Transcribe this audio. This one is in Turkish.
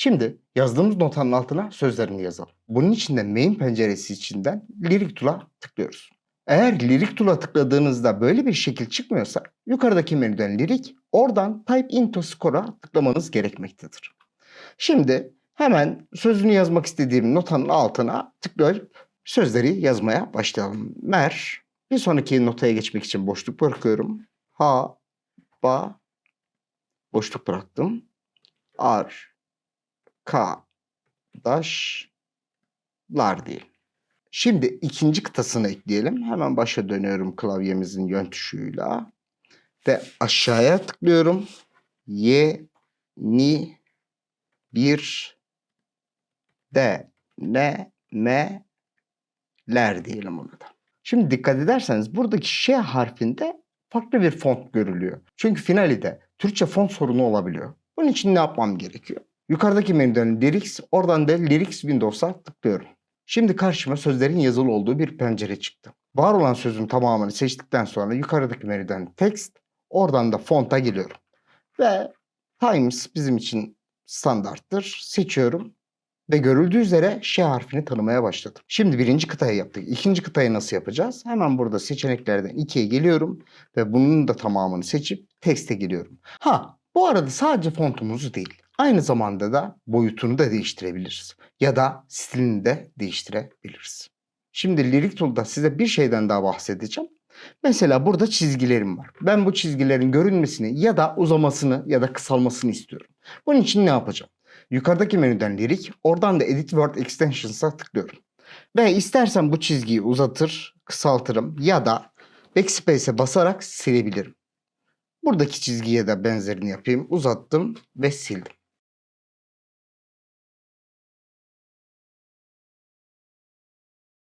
Şimdi yazdığımız notanın altına sözlerini yazalım. Bunun için de main penceresi içinden Lyric Tool'a tıklıyoruz. Eğer Lyric Tool'a tıkladığınızda böyle bir şekil çıkmıyorsa yukarıdaki menüden Lyric, oradan Type into Score'a tıklamanız gerekmektedir. Şimdi hemen sözünü yazmak istediğim notanın altına tıklayıp sözleri yazmaya başlayalım. Mer, bir sonraki notaya geçmek için boşluk bırakıyorum. Ha, ba, boşluk bıraktım. Ar, ka, daşlar diyelim. Şimdi ikinci kıtasını ekleyelim. Hemen başa dönüyorum klavyemizin yön tuşuyla. Ve aşağıya tıklıyorum. Ye, ni, bir, de, ne, me, ler diyelim ona da. Şimdi dikkat ederseniz buradaki Ş harfinde farklı bir font görülüyor. Çünkü finalde Türkçe font sorunu olabiliyor. Bunun için ne yapmam gerekiyor? Yukarıdaki menüden Lyrics, oradan da Lyrics Windows'a tıklıyorum. Şimdi karşıma sözlerin yazılı olduğu bir pencere çıktı. Var olan sözün tamamını seçtikten sonra yukarıdaki menüden Text, oradan da Font'a geliyorum. Ve Times bizim için standarttır. Seçiyorum ve görüldüğü üzere Ş harfini tanımaya başladım. Şimdi birinci kıtayı yaptık. İkinci kıtayı nasıl yapacağız? Hemen burada seçeneklerden ikiye geliyorum ve bunun da tamamını seçip tekste geliyorum. Ha bu arada sadece fontumuzu değil, aynı zamanda da boyutunu da değiştirebiliriz. Ya da stilini de değiştirebiliriz. Şimdi Lyric Tool'da size bir şeyden daha bahsedeceğim. Mesela burada çizgilerim var. Ben bu çizgilerin görünmesini ya da uzamasını ya da kısalmasını istiyorum. Bunun için ne yapacağım? Yukarıdaki menüden Lyric, oradan da Edit Word Extensions'a tıklıyorum. Ve istersen bu çizgiyi uzatır, kısaltırım ya da Backspace'e basarak silebilirim. Buradaki çizgiye de benzerini yapayım. Uzattım ve sildim.